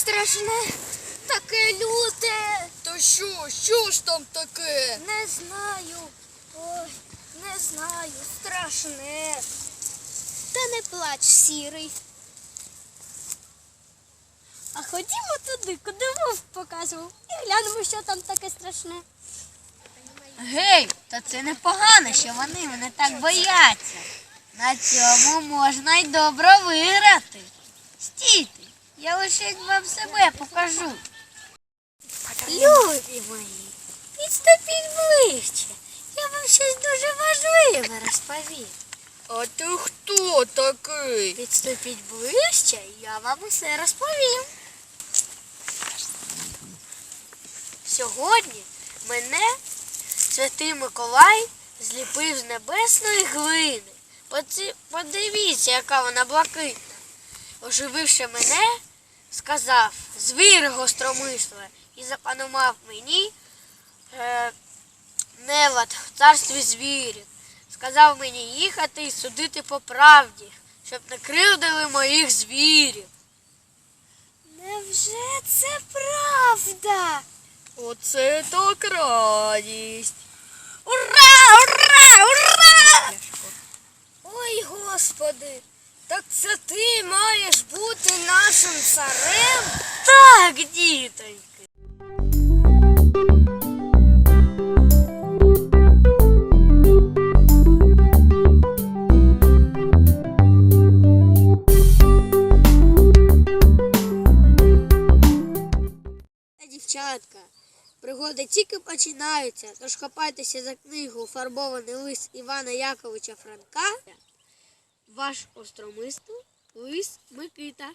страшне, таке люте. Та що, що ж там таке? Не знаю. Ой, не знаю, страшне. Та не плач, сірий. А ходімо туди, куди вовк показував, і глянемо, що там таке страшне. Гей, та це непогано, що вони мене так бояться. На цьому можна й добре виграти. Стійте, я лише вам себе покажу. Любі мої, підступіть ближче. Я вам щось дуже важливе розповім. А ти хто такий? Підступіть ближче, я вам усе розповім. Сьогодні мене Святий Миколай зліпив з небесної глини. Подивіться, яка вона блакитна. Ожививши мене, сказав звір гостромисле і запанував мені е, невлад в царстві звірів. Сказав мені їхати і судити по правді, щоб не кривдили моїх звірів. Невже це правда? Оце так радість. Ура! Ура! Ура! Ой, господи, так це ти маєш бути нашим царем? Так, дітоньки. Дівчатка, пригоди тільки починаються, тож хапайтеся за книгу Фарбований лист Івана Яковича Франка. Ваш остромисл Лис Микита.